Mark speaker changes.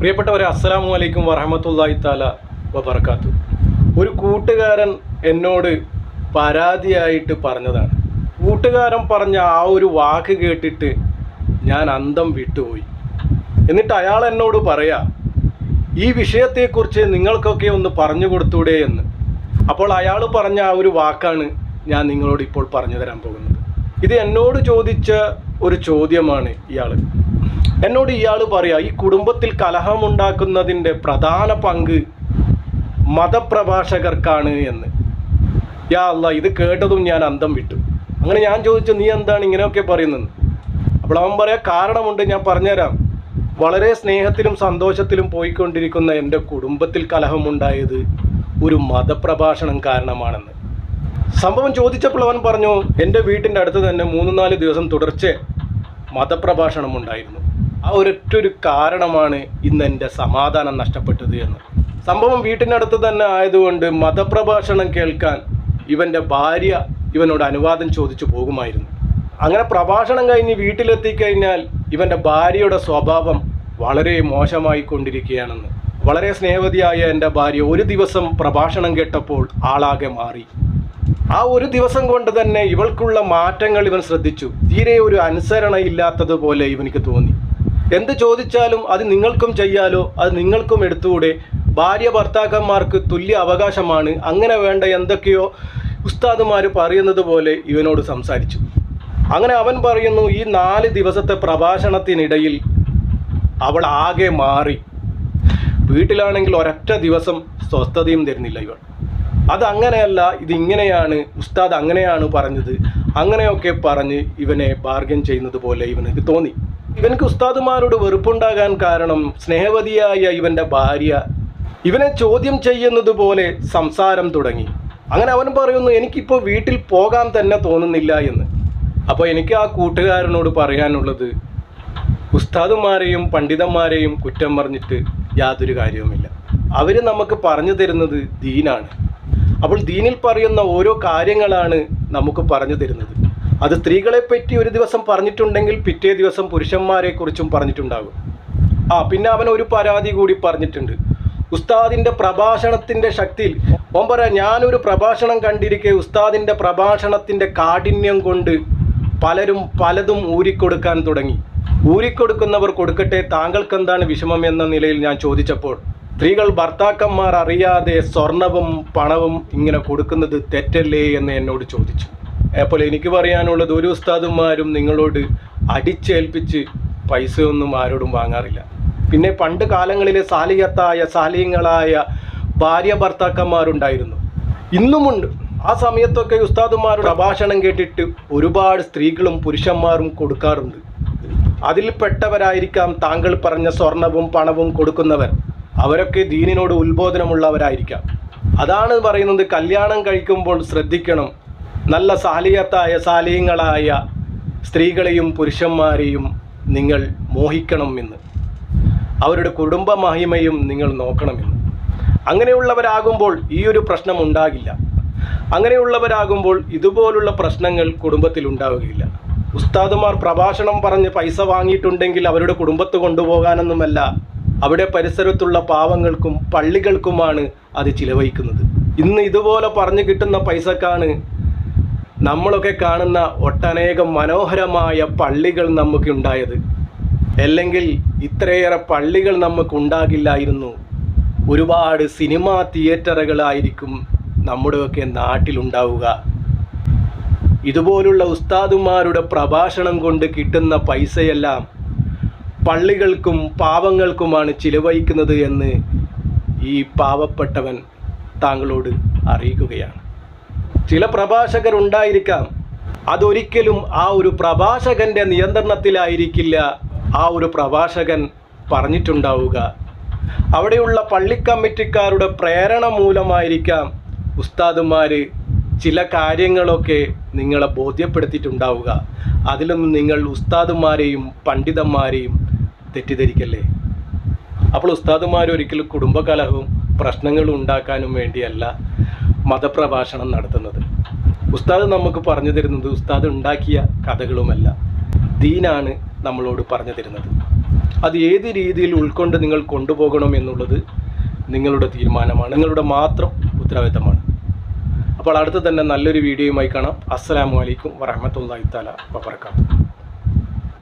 Speaker 1: പ്രിയപ്പെട്ടവരെ അസ്സലാമു അലൈക്കും വറഹമത്തല്ലാഹി താല വബർക്കാത്തു ഒരു കൂട്ടുകാരൻ എന്നോട് പരാതിയായിട്ട് പറഞ്ഞതാണ്. കൂട്ടുകാരൻ പറഞ്ഞ ആ ഒരു വാക്ക് കേട്ടിട്ട് ഞാൻ അന്തം വിട്ടുപോയി. എന്നിട്ട് അയാൾ എന്നോട് പറയാ ഈ വിഷയത്തെക്കുറിച്ച് നിങ്ങൾക്കൊക്കെ ഒന്ന് പറഞ്ഞു കൊടുത്തൂടെ എന്ന്. അപ്പോൾ അയാൾ പറഞ്ഞ ആ ഒരു വാക്കാണ് ഞാൻ നിങ്ങളോട് ഇപ്പോൾ പറഞ്ഞു തരാൻ പോകുന്നത്. ഇത് എന്നോട് ചോദിച്ച ഒരു ചോദ്യമാണ് ഇയാൾ എന്നോട് ഇയാൾ പറയാ ഈ കുടുംബത്തിൽ കലഹമുണ്ടാക്കുന്നതിന്റെ പ്രധാന പങ്ക് മതപ്രഭാഷകർക്കാണ് എന്ന്. യാ അല്ല ഇത് കേട്ടതും ഞാൻ അന്തം വിട്ടു. അങ്ങനെ ഞാൻ ചോദിച്ചു നീ എന്താണ് ഇങ്ങനെയൊക്കെ പറയുന്നത്? അപ്പോൾ അവൻ പറയാ കാരണമുണ്ട് ഞാൻ പറഞ്ഞുതരാം. വളരെ സ്നേഹത്തിലും സന്തോഷത്തിലും പോയിക്കൊണ്ടിരിക്കുന്ന എന്റെ കുടുംബത്തിൽ കലഹമുണ്ടായത് ഒരു മതപ്രഭാഷണം കാരണമാണെന്ന്. സംഭവം ചോദിച്ചപ്പോൾ അവൻ പറഞ്ഞു എന്റെ വീട്ടിന്റെ അടുത്ത് തന്നെ മൂന്ന് നാല് ദിവസം തുടർച്ച മതപ്രഭാഷണം ഉണ്ടായിരുന്നു. ആ ഒരൊറ്റൊരു കാരണമാണ് ഇന്ന് എന്റെ സമാധാനം നഷ്ടപ്പെട്ടത് എന്ന്. സംഭവം വീട്ടിനടുത്ത് തന്നെ ആയതുകൊണ്ട് മതപ്രഭാഷണം കേൾക്കാൻ ഇവന്റെ ഭാര്യ ഇവനോട് അനുവാദം ചോദിച്ചു പോകുമായിരുന്നു. അങ്ങനെ പ്രഭാഷണം കഴിഞ്ഞ് വീട്ടിലെത്തിക്കഴിഞ്ഞാൽ ഇവന്റെ ഭാര്യയുടെ സ്വഭാവം വളരെ മോശമായി കൊണ്ടിരിക്കുകയാണെന്ന്. വളരെ സ്നേഹവതിയായ എന്റെ ഭാര്യ ഒരു ദിവസം പ്രഭാഷണം കേട്ടപ്പോൾ ആളാകെ മാറി. ആ ഒരു ദിവസം കൊണ്ട് തന്നെ ഇവൾക്കുള്ള മാറ്റങ്ങൾ ഇവൻ ശ്രദ്ധിച്ചു. തീരെ ഒരു അനുസരണ ഇല്ലാത്തതുപോലെ ഇവനിക്ക് തോന്നി. എന്ത് ചോദിച്ചാലും അത് നിങ്ങൾക്കും ചെയ്യാലോ അത് നിങ്ങൾക്കും എടുത്തുകൂടെ. ഭാര്യ ഭർത്താക്കന്മാർക്ക് തുല്യ അവകാശമാണ്. അങ്ങനെ വേണ്ട എന്തൊക്കെയോ ഉസ്താദുമാർ പറയുന്നത് പോലെ ഇവനോട് സംസാരിച്ചു. അങ്ങനെ അവൻ പറയുന്നു ഈ നാല് ദിവസത്തെ പ്രഭാഷണത്തിനിടയിൽ അവൾ ആകെ മാറി. വീട്ടിലാണെങ്കിൽ ഒരൊറ്റ ദിവസം സ്വസ്ഥതയും തരുന്നില്ല ഇവൾ. അത് അങ്ങനെയല്ല ഇത് ഇങ്ങനെയാണ് ഉസ്താദ് അങ്ങനെയാണ് പറഞ്ഞത്. അങ്ങനെയൊക്കെ പറഞ്ഞ് ഇവനെ ബാർഗൻ ചെയ്യുന്നത് പോലെ ഇവനക്ക് തോന്നി. ഇവനക്ക് ഉസ്താദുമാരോട് വെറുപ്പുണ്ടാകാൻ കാരണം സ്നേഹവതിയായ ഇവന്റെ ഭാര്യ ഇവനെ ചോദ്യം ചെയ്യുന്നത് പോലെ സംസാരം തുടങ്ങി. അങ്ങനെ അവൻ പറയുന്നു എനിക്കിപ്പോൾ വീട്ടിൽ പോകാൻ തന്നെ തോന്നുന്നില്ല എന്ന്. അപ്പോൾ എനിക്ക് ആ കൂട്ടുകാരനോട് പറയാനുള്ളത് ഉസ്താദുമാരെയും പണ്ഡിതന്മാരെയും കുറ്റം പറഞ്ഞിട്ട് യാതൊരു കാര്യവുമില്ല. അവർ നമുക്ക് പറഞ്ഞു തരുന്നത് ദീനാണ്. അപ്പോൾ ദീനിൽ പറയുന്ന ഓരോ കാര്യങ്ങളാണ് നമുക്ക് പറഞ്ഞു തരുന്നത്. അത് സ്ത്രീകളെ പറ്റി ഒരു ദിവസം പറഞ്ഞിട്ടുണ്ടെങ്കിൽ പിറ്റേ ദിവസം പുരുഷന്മാരെ കുറിച്ചും പറഞ്ഞിട്ടുണ്ടാകും. ആ പിന്നെ അവൻ ഒരു പരാതി കൂടി പറഞ്ഞിട്ടുണ്ട്. ഉസ്താദിന്റെ പ്രഭാഷണത്തിന്റെ ശക്തിയിൽ ഓൻ പറയാം ഞാനൊരു പ്രഭാഷണം കണ്ടിരിക്കെ ഉസ്താദിന്റെ പ്രഭാഷണത്തിന്റെ കാഠിന്യം കൊണ്ട് പലരും പലതും ഊരിക്കൊടുക്കാൻ തുടങ്ങി. ഊരിക്കൊടുക്കുന്നവർ കൊടുക്കട്ടെ താങ്കൾക്ക് എന്താണ് വിഷമം എന്ന നിലയിൽ ഞാൻ ചോദിച്ചപ്പോൾ സ്ത്രീകൾ ഭർത്താക്കന്മാർ അറിയാതെ സ്വർണവും പണവും ഇങ്ങനെ കൊടുക്കുന്നത് തെറ്റല്ലേ എന്ന് എന്നോട് ചോദിച്ചു. അപ്പോൾ എനിക്ക് പറയാനുള്ളത് ഒരു ഉസ്താദന്മാരും നിങ്ങളോട് അടിച്ചേൽപ്പിച്ച് പൈസയൊന്നും ആരോടും വാങ്ങാറില്ല. പിന്നെ പണ്ട് കാലങ്ങളിലെ സാലിയത്തായ സാലിയങ്ങളായ ഭാര്യ ഭർത്താക്കന്മാരുണ്ടായിരുന്നു. ഇന്നുമുണ്ട്. ആ സമയത്തൊക്കെ ഉസ്താദന്മാരുടെ അഭാഷണം കേട്ടിട്ട് ഒരുപാട് സ്ത്രീകളും പുരുഷന്മാരും കൊടുക്കാറുണ്ട്. അതിൽ പെട്ടവരായിരിക്കാം താങ്കൾ പറഞ്ഞ സ്വർണവും പണവും കൊടുക്കുന്നവർ. അവരൊക്കെ ദീനിനോട് ഉത്ബോധനമുള്ളവരായിരിക്കാം. അതാണ് പറയുന്നത് കല്യാണം കഴിക്കുമ്പോൾ ശ്രദ്ധിക്കണം. നല്ല സാലിയത്തായ സാലിയങ്ങളായ സ്ത്രീകളെയും പുരുഷന്മാരെയും നിങ്ങൾ മോഹിക്കണം എന്ന് അവരുടെ കുടുംബ മഹിമയും നിങ്ങൾ നോക്കണമെന്ന്. അങ്ങനെയുള്ളവരാകുമ്പോൾ ഈ ഒരു പ്രശ്നം ഉണ്ടാകില്ല. അങ്ങനെയുള്ളവരാകുമ്പോൾ ഇതുപോലുള്ള പ്രശ്നങ്ങൾ കുടുംബത്തിൽ ഉണ്ടാവുകയില്ല. ഉസ്താദുമാർ പ്രഭാഷണം പറഞ്ഞ് പൈസ വാങ്ങിയിട്ടുണ്ടെങ്കിൽ അവരുടെ കുടുംബത്ത് കൊണ്ടുപോകാനൊന്നുമല്ല. അവിടെ പരിസരത്തുള്ള പാവങ്ങൾക്കും പള്ളികൾക്കുമാണ് അത് ചിലവഴിക്കുന്നത്. ഇന്ന് ഇതുപോലെ പറഞ്ഞു കിട്ടുന്ന പൈസക്കാണ് നമ്മളൊക്കെ കാണുന്ന ഒട്ടനേകം മനോഹരമായ പള്ളികൾ നമുക്കുണ്ടായത്. അല്ലെങ്കിൽ ഇത്രയേറെ പള്ളികൾ നമുക്കുണ്ടാകില്ലായിരുന്നു. ഒരുപാട് സിനിമാ തിയേറ്ററുകളായിരിക്കും നമ്മുടെയൊക്കെ നാട്ടിലുണ്ടാവുക. ഇതുപോലുള്ള ഉസ്താദുമാരുടെ പ്രഭാഷണം കൊണ്ട് കിട്ടുന്ന പൈസയെല്ലാം പള്ളികൾക്കും പാവങ്ങൾക്കുമാണ് ചിലവഴിക്കുന്നത് എന്ന് ഈ പാവപ്പെട്ടവൻ താങ്കളോട് അറിയിക്കുകയാണ്. ചില പ്രഭാഷകർ ഉണ്ടായിരിക്കാം അതൊരിക്കലും ആ ഒരു പ്രഭാഷകന്റെ നിയന്ത്രണത്തിലായിരിക്കില്ല ആ ഒരു പ്രഭാഷകൻ പറഞ്ഞിട്ടുണ്ടാവുക. അവിടെയുള്ള പള്ളി കമ്മിറ്റിക്കാരുടെ പ്രേരണ മൂലമായിരിക്കാം ഉസ്താദുമാർ ചില കാര്യങ്ങളൊക്കെ നിങ്ങളെ ബോധ്യപ്പെടുത്തിയിട്ടുണ്ടാവുക. അതിലൊന്നും നിങ്ങൾ ഉസ്താദുമാരെയും പണ്ഡിതന്മാരെയും തെറ്റിദ്ധരിക്കല്ലേ? അപ്പോൾ ഉസ്താദുമാർ ഒരിക്കലും കുടുംബകലഹവും പ്രശ്നങ്ങളും ഉണ്ടാക്കാനും വേണ്ടിയല്ല. മതപ്രഭാഷണം നടത്തുന്നത്. ഉസ്താദ് നമുക്ക് പറഞ്ഞു തരുന്നത് ഉസ്താദ് ഉണ്ടാക്കിയ കഥകളുമല്ല. ദീനാണ് നമ്മളോട് പറഞ്ഞു തരുന്നത്. അത് ഏത് രീതിയിൽ ഉൾക്കൊണ്ട് നിങ്ങൾ കൊണ്ടുപോകണം എന്നുള്ളത് നിങ്ങളുടെ തീരുമാനമാണ്. നിങ്ങളുടെ മാത്രം ഉത്തരവാദിത്തമാണ്. അപ്പോൾ അടുത്ത് തന്നെ നല്ലൊരു വീഡിയോയുമായി കാണാം. അസ്സലാമു അലൈക്കും വറഹമത്തല്ലാഹി തആല വബറകാതുഹു.